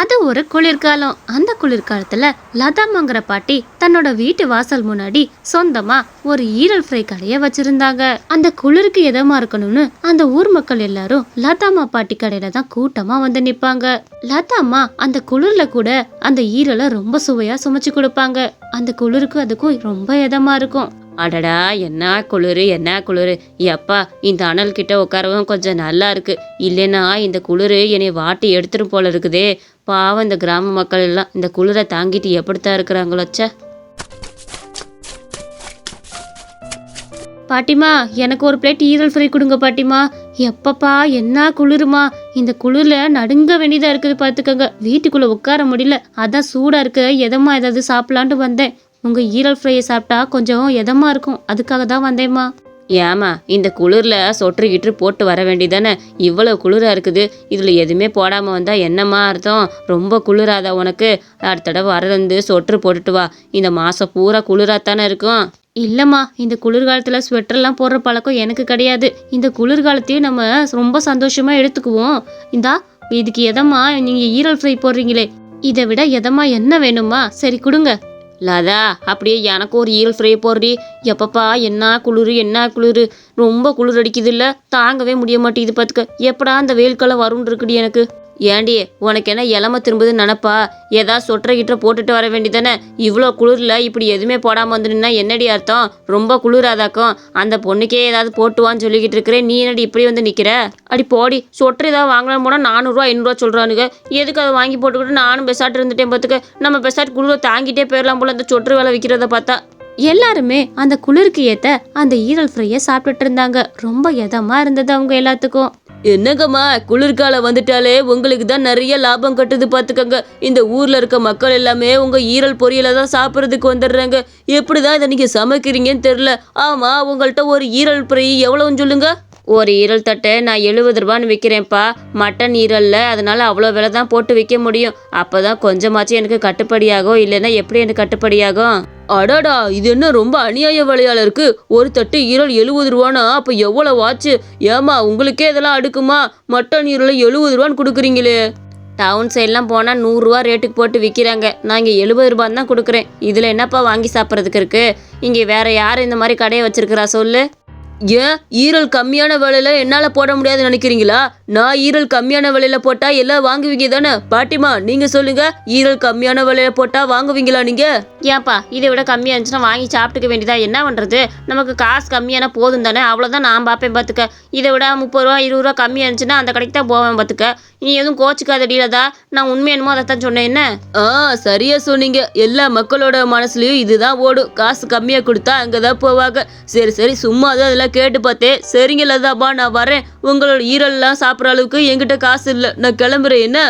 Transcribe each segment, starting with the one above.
அது ஒரு குளிர்காலம். அந்த குளிர்காலத்தில் லதாமாங்கிற பாட்டி தன்னோட வீட்டு வாசல் முன்னாடி சொந்தமாக ஒரு ஈரல் ஃப்ரை கடையை வச்சுருந்தாங்க. அந்த குளிருக்கு இதமா இருக்கணும்னு அந்த ஊர் மக்கள் எல்லாரும் லதாமா பாட்டி கடையில தான் கூட்டமாக வந்து நிற்பாங்க லதாமா அந்த குளிர்ல கூட அந்த ஈரலை ரொம்ப சுவையாக சுமைச்சு கொடுப்பாங்க. அந்த குளிருக்கு அதுக்கும் ரொம்ப இதமா இருக்கும். அடடா என்ன குளிர் என்ன குளிர்? எப்பா இந்த அனல் கிட்ட உட்காரவும் கொஞ்சம் நல்லா இருக்கு. இல்லைன்னா இந்த குளிர் என்னை வாட்டி எடுத்துரும் போல இருக்குதே. பாவம் இந்த கிராம மக்கள் எல்லாம் இந்த குளிரை தாங்கிட்டு எப்படித்தான் இருக்கிறாங்களோ ச்சே. பாட்டிமா எனக்கு ஒரு பிளேட் ஈரல் ஃப்ரை கொடுங்க பாட்டிமா. எப்பப்பா என்ன குளிருமா? இந்த குளிரில் நடுங்க வேண்டியதாக இருக்குது பார்த்துக்கோங்க. வீட்டுக்குள்ளே உட்கார முடியல. அதான் சூடாக இருக்கு. எதமா ஏதாவது சாப்பிட்லான்ட்டு வந்தேன். உங்கள் ஈரல் ஃப்ரையை சாப்பிட்டா கொஞ்சம் எதமாக இருக்கும்? அதுக்காக தான் வந்தேம்மா. ஏமா இந்த குளிரில் சொற்று கிட்டு போட்டு வர வேண்டியதானே? இவ்வளோ குளிராக இருக்குது. இதில் எதுவுமே போடாமல் வந்தால் என்னம்மா அர்த்தம்? ரொம்ப குளிராதா உனக்கு? அடுத்த தடவை வரந்து சொற்று போட்டுட்டு வா. இந்த மாதம் பூரா குளிராக தானே இருக்கும். இல்லைம்மா இந்த குளிர்காலத்தில் ஸ்வெட்டர்லாம் போடுற பழக்கம் எனக்கு கிடையாது. இந்த குளிர்காலத்தையும் நம்ம ரொம்ப சந்தோஷமாக எடுத்துக்குவோம். இந்தா இதுக்கு எதம்மா நீங்கள் ஈரல் ஃப்ரை போடுறீங்களே? இதை விட எதம்மா என்ன வேணுமா சரி கொடுங்க. லதா அப்படியே எனக்கு ஒரு ஈரல் ஃப்ரை போடுறி எப்பப்பா என்ன குளிர் என்ன குளிர்? ரொம்ப குளிர் அடிக்குது இல்லை தாங்கவே முடிய மாட்டேங்குது பார்த்துக்க எப்படா அந்த வெயில் காலம் வரும்னு இருக்குடி எனக்கு? ஏண்டி உனக்கு என்ன இளம திரும்புதுன்னு நினப்பா? ஏதாவது சொட்டரை கிட்ட போட்டுட்டு வர வேண்டியதானே இவ்வளோ குளிரில் இப்படி எதுவுமே போடாமல் வந்துருந்தா என்னடி அர்த்தம்? ரொம்ப குளிராதாக்கும். அந்த பொண்ணுக்கே ஏதாவது போட்டுவான்னு சொல்லிக்கிட்டு இருக்கிறேன். நீ என்னடி இப்படி வந்து நிற்கிற அடி போடி சொட்டர் ஏதாவது வாங்கலாம் போனால் நானூறுரூவா ஐநூறுரூவா சொல்கிறானுங்க எதுக்கு அதை வாங்கி போட்டுக்கிட்டு நானும் பெசாட்டு இருந்துட்டேன் பார்த்துக்க நம்ம பெசாட்டு குளிரை தாங்கிட்டே போயிடலாம் போல அந்த சொட்டர் வேலை விற்கிறத பார்த்தா. எல்லாருமே அந்த குளிருக்கு ஏற்ற அந்த ஈரல் ஃப்ரையை சாப்பிட்டுட்டு இருந்தாங்க. ரொம்ப இதமாக இருந்தது அவங்க எல்லாத்துக்கும். என்னங்கம்மா குளிர்காலம் வந்துட்டாலே உங்களுக்கு தான் நிறைய லாபம் கட்டுது பார்த்துக்கங்க. இந்த ஊரில் இருக்க மக்கள் எல்லாமே உங்கள் ஈரல் பொரியலை தான் சாப்பிட்றதுக்கு வந்துடுறாங்க. எப்படி தான் இதை நீங்கள் சமைக்கிறீங்கன்னு தெரில ஆமாம் உங்கள்கிட்ட ஒரு ஈரல் ஃப்ரை எவ்வளோன்னு சொல்லுங்கள் ஒரு ஈரல் தட்டை நான் எழுபது ரூபான்னு விற்கிறேன்ப்பா மட்டன் ஈரல்ல அதனால அவ்வளோ விலை தான் போட்டு விற்க முடியும். அப்பதான் கொஞ்சமாச்சும் எனக்கு கட்டுப்படியாகும் இல்லைன்னா எப்படி எனக்கு கட்டுப்படியாகும் அடாடா இது என்ன ரொம்ப அநியாய விலையால இருக்கு? ஒரு தட்டு ஈரல் எழுபது ரூபானா? அப்போ எவ்வளவு ஆச்சு? ஏமா உங்களுக்கே இதெல்லாம் அடுக்குமா? மட்டன் ஈரல் எழுபது ரூபான்னு கொடுக்குறீங்களே. டவுன் சைட்லாம் போனால் நூறுரூவா ரேட்டுக்கு போட்டு விற்கிறாங்க நான் இங்கே எழுபது ரூபான்னு தான் கொடுக்குறேன். இதில் என்னப்பா வாங்கி சாப்பிட்றதுக்கு இருக்கு? இங்கே வேற யார் இந்த மாதிரி கடையை வச்சிருக்கிறா? சொல்லு. ஏன்? ஈரல் கம்மியான விலையில என்னால் போட முடியாதுன்னு நினைக்கிறீங்களா? நான் ஈரல் கம்மியான விலையில போட்டா எல்லாம் வாங்குவீங்க தானே? பாட்டிமா நீங்க சொல்லுங்க. ஈரல் கம்மியான விலையில போட்டா வாங்குவீங்களா நீங்க? ஏன்ப்பா இதை விட கம்மியாக இருந்துச்சுன்னா வாங்கி சாப்பிட்டுக்க வேண்டியதா என்ன பண்ணுறது நமக்கு காசு கம்மியான போதும் தானே? அவ்வளோதான் நான் பார்ப்பேன் பார்த்துக்க. இதை விட முப்பது ரூபா இருபது ரூபா கம்மியாக இருந்துச்சுன்னா அந்த கடைக்கு தான் போவேன் பார்த்துக்க. நீ எதுவும் கோச்சிக்காத டீலதா. நான் உண்மை என்னமோ அதை தான் சொன்னேன். என்ன? ஆ சரியா சொன்னீங்க. எல்லா மக்களோட மனசுலயும் இதுதான் ஓடும். காசு கம்மியா கொடுத்தா அங்கதான் போவாங்க. சரி சரி சும்மா தான் அதெல்லாம் கேட்டு பார்த்தேன். சரிங்க லதாபா நான் வரேன். உங்களோட ஈரல்லாம் சாப்பிட்ற அளவுக்கு என்கிட்ட காசு இல்லை. நான் கிளம்புறேன். என்ன?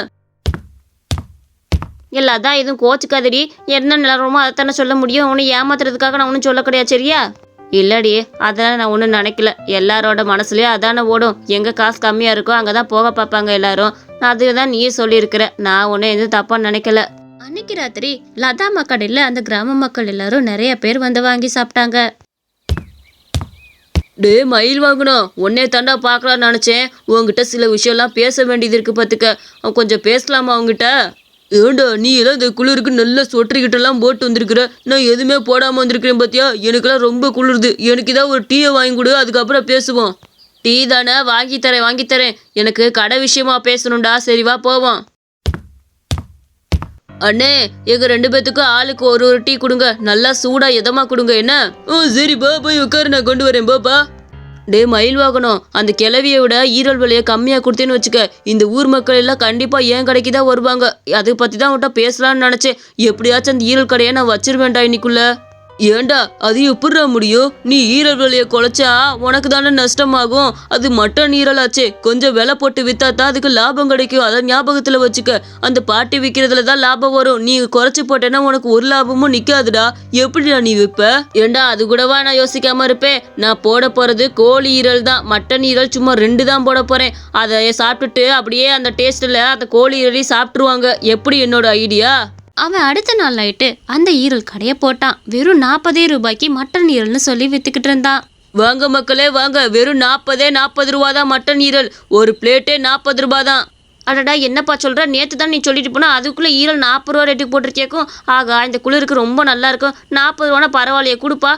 எல்லாதான் எதுவும் கோச்சிக்காதடி. என்ன நிலவரமோ அதைத்தானே சொல்ல முடியும். உன்னை ஏமாத்துறதுக்காக நான் ஒன்றும் சொல்ல கிடையாது சரியா? இல்லடி அதெல்லாம் நான் ஒன்றும் நினைக்கல. எல்லாரோட மனசுலயும் அதானே ஓடும். எங்கே காசு கம்மியாக இருக்கோ அங்கே தான் போக பார்ப்பாங்க எல்லாரும். அதுதான் நீயே சொல்லியிருக்கிற. நான் ஒன்றும் எதுவும் தப்பாக நினைக்கல. அன்னைக்கு ராத்திரி லதாமா கடையில் அந்த கிராம மக்கள் எல்லாரும் நிறைய பேர் வந்து வாங்கி சாப்பிட்டாங்க. டே மயில் வாங்கணும் உன்னே தாண்டா பார்க்கலான்னு நினச்சேன். உங்ககிட்ட சில விஷயம்லாம் பேச வேண்டியது இருக்கு பார்த்துக்க கொஞ்சம் பேசலாமா அவங்ககிட்ட ஏண்டா நீ எல்லாம் இந்த குளிருக்கு நல்ல சொட்டரிக்கிட்டெல்லாம் போட்டு வந்திருக்கிற. நான் எதுவுமே போடாமல் வந்திருக்கிறேன் பார்த்தியா எனக்கெல்லாம் ரொம்ப குளிருது. எனக்கு ஏதாவது ஒரு டீயை வாங்கி கொடு அதுக்கப்புறம் பேசுவோம். டீ தானே வாங்கித்தரேன் தரேன். எனக்கு கடை விஷயமா பேசணும்டா. சரி வா போவோம். அண்ணே எங்க ரெண்டு பேத்துக்கும் ஆளுக்கு ஒரு ஒரு டீ கொடுங்க. நல்லா சூடா எதமா கொடுங்க என்ன? ஓ சரிப்பா போய் உட்காரு நான் கொண்டு வரேன் பாப்பா டே மயில் வாகனம் அந்த கிளவியை விட ஈரல் விலையை கம்மியாக கொடுத்தேன்னு வச்சுக்க இந்த ஊர் மக்கள் எல்லாம் கண்டிப்பாக ஏன் கடைக்கு தான் வருவாங்க. அதை பற்றி தான் அவன்கிட்ட பேசலாம்னு நினச்சேன். எப்படியாச்சும் அந்த ஈரல் கடையை நான் வச்சிருவேன்டா இன்னைக்குள்ள. ஏண்டா அது எப்படிடா முடியும்? நீ ஈரல் விலையை குலைச்சா உனக்கு தானே நஷ்டமாகும். அது மட்டன் ஈரலாச்சே. கொஞ்சம் விலை போட்டு வித்தா தான் அதுக்கு லாபம் கிடைக்கும். அதை ஞாபகத்தில் வச்சுக்க. அந்த பாட்டி விற்கிறதுல தான் லாபம் வரும். நீ குறைச்சி போட்டேன்னா உனக்கு ஒரு லாபமும் நிற்காதுடா எப்படிடா நீ விற்ப ஏண்டா அது கூடவா நான் யோசிக்காம இருப்பேன்? நான் போட போறது கோழி ஈரல் தான். மட்டன் ஈரல் சும்மா ரெண்டு தான் போட போறேன். அதை சாப்பிட்டுட்டு அப்படியே அந்த டேஸ்ட்டில் அந்த கோழி ஈரலையும் சாப்பிட்ருவாங்க எப்படி என்னோட ஐடியா அவன் அடுத்த நாள் நைட்டு அந்த ஈரல் கடையை போட்டான். வெறும் நாற்பதே ரூபாய்க்கு மட்டன் ஈரல்னு சொல்லி வித்துக்கிட்டு இருந்தான். வாங்க மக்களே வாங்க. வெறும் நாற்பதே நாற்பது ரூபா தான் மட்டன் ஈரல். ஒரு பிளேட்டே நாற்பது ரூபா தான். அடடா என்னப்பா சொல்ற? நேத்து தான் நீ சொல்லிட்டு போனா அதுக்குள்ள ஈரல் நாற்பது ரூபா ரேட்டுக்கு போட்டிருக்கேக்கும் ஆகா இந்த குளிருக்கு ரொம்ப நல்லா இருக்கும். நாற்பது ரூபானா பரவாயில்லையே கொடுப்பா.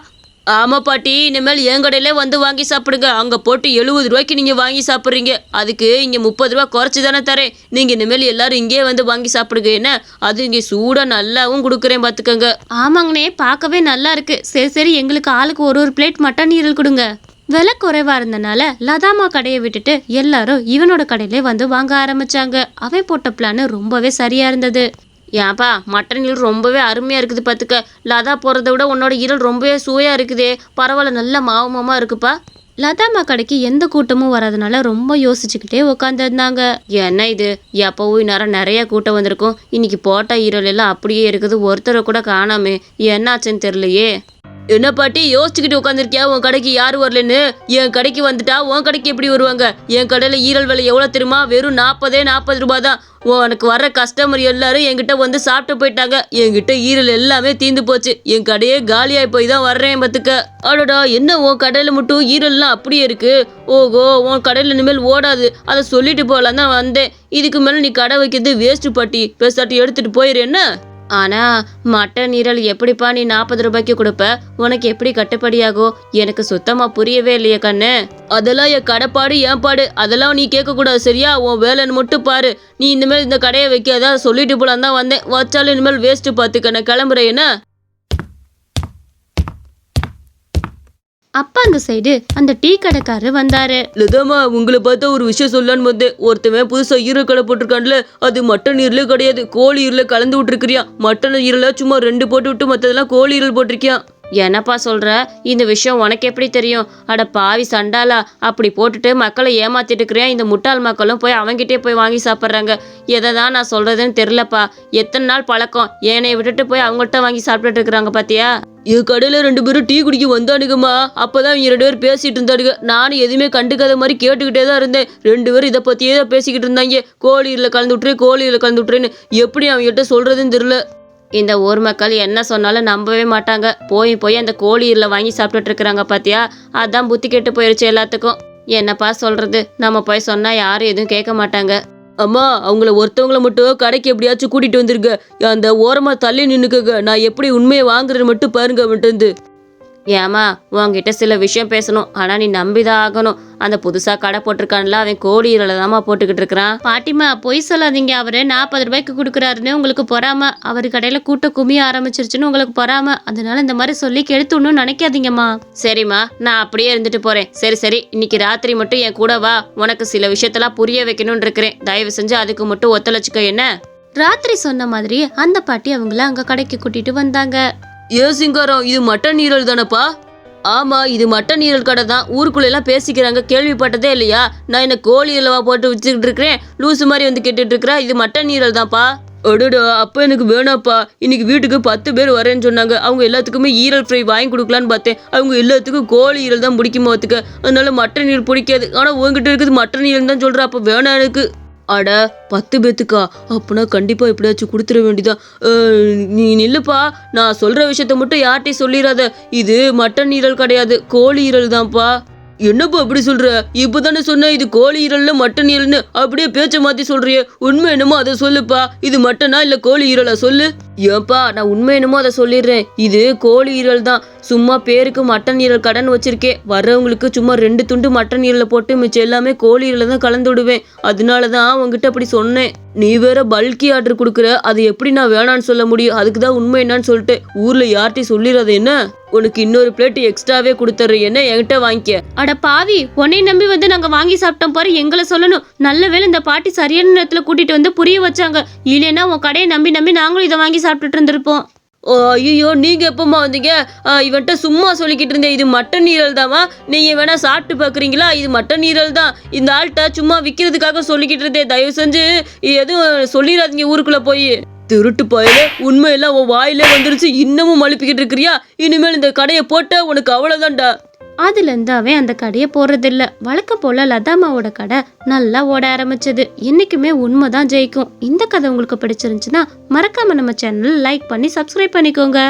ஆமா பாட்டி இனிமேல் என் கடையிலே வந்து வாங்கி சாப்பிடுங்க. அங்க போட்டு எழுபது ரூபாய்க்கு நீங்க வாங்கி சாப்பிட்றீங்க. அதுக்கு இங்க முப்பது ரூபா குறைச்சி தானே தரேன். நீங்க இனிமேல் எல்லாரும் இங்கேயே வந்து வாங்கி சாப்பிடுங்க. என்ன? அது இங்க சூடா நல்லாவும் கொடுக்குறேன் பாத்துக்கோங்க. ஆமாங்கண்ணே பார்க்கவே நல்லா இருக்கு. சரி சரி எங்களுக்கு ஆளுக்கு ஒரு ஒரு பிளேட் மட்டன் ஈரல் கொடுங்க. விலை குறைவா இருந்தனால லதாமா கடையை விட்டுட்டு எல்லாரும் இவனோட கடையிலே வந்து வாங்க ஆரம்பிச்சாங்க. அவன் போட்ட பிளான் ரொம்பவே சரியா இருந்தது. ஏன்பா மட்டன் ஈரல் ரொம்பவே அருமையா இருக்குது பாத்துக்க லதா போறதை விட உன்னோட ஈரல் ரொம்பவே சுவையா இருக்குதே. பரவாயில்ல நல்ல மாவு மாமா இருக்குப்பா லதாமா கடைக்கு எந்த கூட்டமும் வராதனால ரொம்ப யோசிச்சுக்கிட்டே உட்காந்துருந்தாங்க என்ன இது? எப்பவும் நேரம் நிறைய கூட்டம் வந்திருக்கும். இன்னைக்கு போட்ட ஈரல் எல்லாம் அப்படியே இருக்குது. ஒருத்தரை கூட காணாமே. என்னாச்சுன்னு தெரியலையே. என்ன பாட்டி யோசிச்சுக்கிட்டு உட்காந்துருக்கியா உன் கடைக்கு யார் வரலன்னு? என் கடைக்கு வந்துட்டா உன் கடைக்கு எப்படி வருவாங்க? என் கடையில் ஈரல் விலை எவ்வளோ தெரியுமா? வெறும் நாற்பதே நாற்பது ரூபா தான் உனக்கு வர்ற கஸ்டமர் எல்லாரும் என்கிட்ட வந்து சாப்பிட்டு போயிட்டாங்க. என்கிட்ட ஈரல் எல்லாமே தீந்து போச்சு. என் கடையே காலியாகி போய் தான் வர்றேன் பத்துக்க அடடா என்ன உன் கடையில் மட்டும் ஈரல்லாம் அப்படியே இருக்கு? ஓஹோ உன் கடையில் இனிமேல் ஓடாது. அதை சொல்லிட்டு போகலாம் தான் வந்தேன். இதுக்கு மேலே நீ கடை வைக்கிறது வேஸ்ட்டு பாட்டி. பேசாட்டி எடுத்துகிட்டு போயிரு என்ன? ஆனா மட்டன் ஈரல் எப்படிப்பா நீ நாற்பது ரூபாய்க்கு கொடுப்ப? உனக்கு எப்படி கட்டுப்படியாகும் எனக்கு சுத்தமா புரியவே இல்லையே கண்ணு. அதெல்லாம் என் கடைப்பாடு என் பாடு. அதெல்லாம் நீ கேட்க கூடாது சரியா? உன் வேலைன்னு மட்டும் பாரு. நீ இனிமேல் இந்த கடையை வைக்காத. சொல்லிட்டு போலான் தான் வந்தேன். வச்சாலும் இனிமேல் வேஸ்ட் பார்த்துக்க நான் கிளம்புறேன் என்ன? அப்ப அந்த சைடு அந்த டீ கடைக்காரர் வந்தாரு. லதாமா உங்களை பார்த்தா ஒரு விஷயம் சொல்லலான்னு வந்தேன். ஒருத்தவன் புதுசா ஈரல் கடை போட்டிருக்கான்ல அது மட்டன் ஈரலே கிடையாது. கோழி ஈரல கலந்து விட்டுருக்கிறியா? மட்டன் ஈரல சும்மா ரெண்டு போட்டு விட்டு மற்றதெல்லாம் கோழி ஈரல் போட்டிருக்கியான் என்னப்பா சொல்ற? இந்த விஷயம் உனக்கு எப்படி தெரியும்? அட பாவி சண்டாலா அப்படி போட்டுட்டு மக்களை ஏமாத்திட்டு இருக்கிறேன் இந்த முட்டாள் மக்களும் போய் அவங்ககிட்டே போய் வாங்கி சாப்பிட்றாங்க. எதை தான் நான் சொல்றதுன்னு தெரிலப்பா எத்தனை நாள் பழக்கம். ஏனைய விட்டுட்டு போய் அவங்கள்ட்ட வாங்கி சாப்பிட்டுட்டு இருக்கிறாங்க பாத்தியா? இது கடையில் ரெண்டு பேரும் டீ குடிக்க வந்தானுங்கம்மா. அப்பதான் இவங்க ரெண்டு பேரும் பேசிட்டு இருந்தானுங்க. நானும் எதுவுமே கண்டுக்காத மாதிரி கேட்டுக்கிட்டே தான் இருந்தேன். ரெண்டு பேரும் இதை பற்றியே தான் பேசிக்கிட்டு இருந்தாங்க. கோழியில் கலந்து விட்டுரு கோழியில் கலந்து விட்டுருன்னு எப்படி அவங்ககிட்ட சொல்கிறதுன்னு தெரில இந்த ஊர் மக்கள் என்ன சொன்னாலும் நம்பவே மாட்டாங்க. போய் போய் அந்த கோழியில் வாங்கி சாப்பிட்டுட்டு இருக்கிறாங்க பாத்தியா? அதான் புத்தி கெட்டு போயிருச்சு எல்லாத்துக்கும். என்னப்பா சொல்றது? நம்ம போய் சொன்னா யாரும் எதுவும் கேட்க மாட்டாங்க. அம்மா அவங்கள ஒருத்தவங்கள மட்டும் கடைக்கு எப்படியாச்சும் கூட்டிட்டு வந்துருங்க. அந்த ஓரமா தள்ளி நின்னுக்குங்க. நான் எப்படி உண்மையை வாங்குறது மட்டும் பாருங்க மட்டும் இருந்து ஏமா உன்கிட்ட சில விஷயம் பேசணும். ஆனா நீ நம்பிதான் ஆகணும். அந்த புதுசா கடை போட்டிருக்கான்ல அவன் ஈரலை தாம்மா போட்டுக்கிட்டு இருக்கிறான். பாட்டிமா பொய் சொல்லாதீங்க அவரு. நாற்பது ரூபாய்க்கு கொடுக்குறாருன்னு உங்களுக்கு பொறாம. அவர் கடையில கூட்ட குமிய ஆரம்பிச்சிருச்சுன்னு உங்களுக்கு பொறாம. அதனால இந்த மாதிரி சொல்லி கெடுத்துடணும்னு நினைக்காதீங்கம்மா. சரிம்மா நான் அப்படியே இருந்துட்டு போறேன். சரி சரி இன்னைக்கு ராத்திரி மட்டும் என் கூட வா. உனக்கு சில விஷயத்தெல்லாம் புரிய வைக்கணும்னு இருக்கிறேன். தயவு செஞ்சு அதுக்கு மட்டும் ஒத்துழைச்சுக்க என்ன? ராத்திரி சொன்ன மாதிரி அந்த பாட்டி அவங்கள அங்க கடைக்கு கூட்டிட்டு வந்தாங்க. ஏ சிங்காரம் இது மட்டன் ஈரல் தானப்பா? ஆமா இது மட்டன் ஈரல் கடை தான். ஊருக்குள்ள எல்லாம் பேசிக்கிறாங்க. கேள்விப்பட்டதே இல்லையா? நான் என்ன கோழி இல்லவா போட்டு வச்சுக்கிட்டு இருக்கிறேன்? லூசு மாதிரி வந்து கேட்டுட்டு இருக்கிறா. இது மட்டன் ஈரல் தான்ப்பா. அடடா அப்போ எனக்கு வேணாப்பா இன்னைக்கு வீட்டுக்கு பத்து பேர் வரேன்னு சொன்னாங்க. அவங்க எல்லாத்துக்குமே ஈரல் ஃப்ரை வாங்கி கொடுக்கலான்னு பார்த்தேன். அவங்க எல்லாத்துக்கும் கோழி ஈரல் தான் பிடிக்குமா அதனால மட்டன் ஈரல் பிடிக்காது. ஆனால் உங்ககிட்ட இருக்குது மட்டன் ஈரல் தான் சொல்கிறேன் அப்போ வேணாம் எனக்கு. அட பத்து பேத்துக்கா? அப்பனா கண்டிப்பா எப்படியாச்சும் கொடுத்துட வேண்டியதான் நீ நில்லுப்பா. நான் சொல்ற விஷயத்த மட்டும் யார்ட்டையும் சொல்லிடாத இது மட்டன் ஈரல் கிடையாது கோழி ஈரல் தான்ப்பா. என்னப்பா அப்படி சொல்ற? இப்பதானே சொன்ன இது கோழி ஈரல்னு மட்டன் ஈரல்னு. அப்படியே பேச்ச மாத்தி சொல்றியே. உண்மை என்னமோ அதை சொல்லுப்பா. இது மட்டனா இல்ல கோழி ஈரலா? சொல்லு. ஏப்பா நான் உண்மை என்னமோ அதை சொல்லிடுறேன். இது கோழி ஈரல் தான். சும்மா பேருக்கு மட்டன் ஈரல் கடன் வச்சிருக்கேன் வர்றவங்களுக்கு சும்மா ரெண்டு துண்டு மட்டன் ஈரலை போட்டு மிச்சம் எல்லாமே கோழி ஈரலை தான் கலந்து விடுவேன். அதனால தான் உங்ககிட்ட அப்படி சொன்னேன். நீ வேற பல்கி ஆர்டர் கொடுக்குற. அது எப்படி நான் வேணான்னு சொல்ல முடியும்? அதுக்கு தான் உண்மை என்னன்னு சொல்லிட்டு ஊர்ல யார்ட்டையும் சொல்லிடுறது என்ன? உனக்கு இன்னொரு பிளேட் எக்ஸ்ட்ராவே கொடுத்துட்றேன். என்ன என்கிட்ட வாங்கிக்க? அட பாவி உன்னை நம்பி வந்து நாங்க வாங்கி சாப்பிட்டோம் பாரு எங்களை சொல்லணும். நல்ல வேளை இந்த பாட்டி சரியான நேரத்துல கூட்டிட்டு வந்து புரிய வச்சாங்க. இல்லைன்னா உன் கடையை நம்பி நம்பி நாங்களும் இதை வாங்கி சாப்பிட்டுட்டு இருந்திருப்போம். ஓ ஐயோ நீங்க எப்பமா வந்தீங்க? இவன்கிட்ட சும்மா சொல்லிக்கிட்டு இருந்தேன் இது மட்டன் ஈரல் தாமா நீங்க வேணா சாப்பிட்டு பாக்குறீங்களா? இது மட்டன் ஈரல் தான். இந்த ஆள்கிட்ட சும்மா விற்கிறதுக்காக சொல்லிக்கிட்டு இருந்தேன் தயவு செஞ்சு. எதுவும் சொல்லிடாதீங்க ஊருக்குள்ள போய். திருட்டு பயல உண்மையெல்லாம் உன் வாயிலே வந்துருச்சு. இன்னமும் மழுப்பிக்கிட்டு இருக்கிறியா? இனிமேல் இந்த கடையை போட்ட உனக்கு அவ்வளோதான்டா அதுலேருந்து அவன் அந்த கடையை போடுறதில்ல வழக்கம் போல் லதாமாவோட கடை நல்லா ஓட ஆரம்பிச்சது. உண்மை தான் ஜெயிக்கும். இந்த கதை உங்களுக்கு பிடிச்சிருந்துச்சுன்னா மறக்காமல் நம்ம சேனல் லைக் பண்ணி சப்ஸ்கிரைப் பண்ணிக்கோங்க.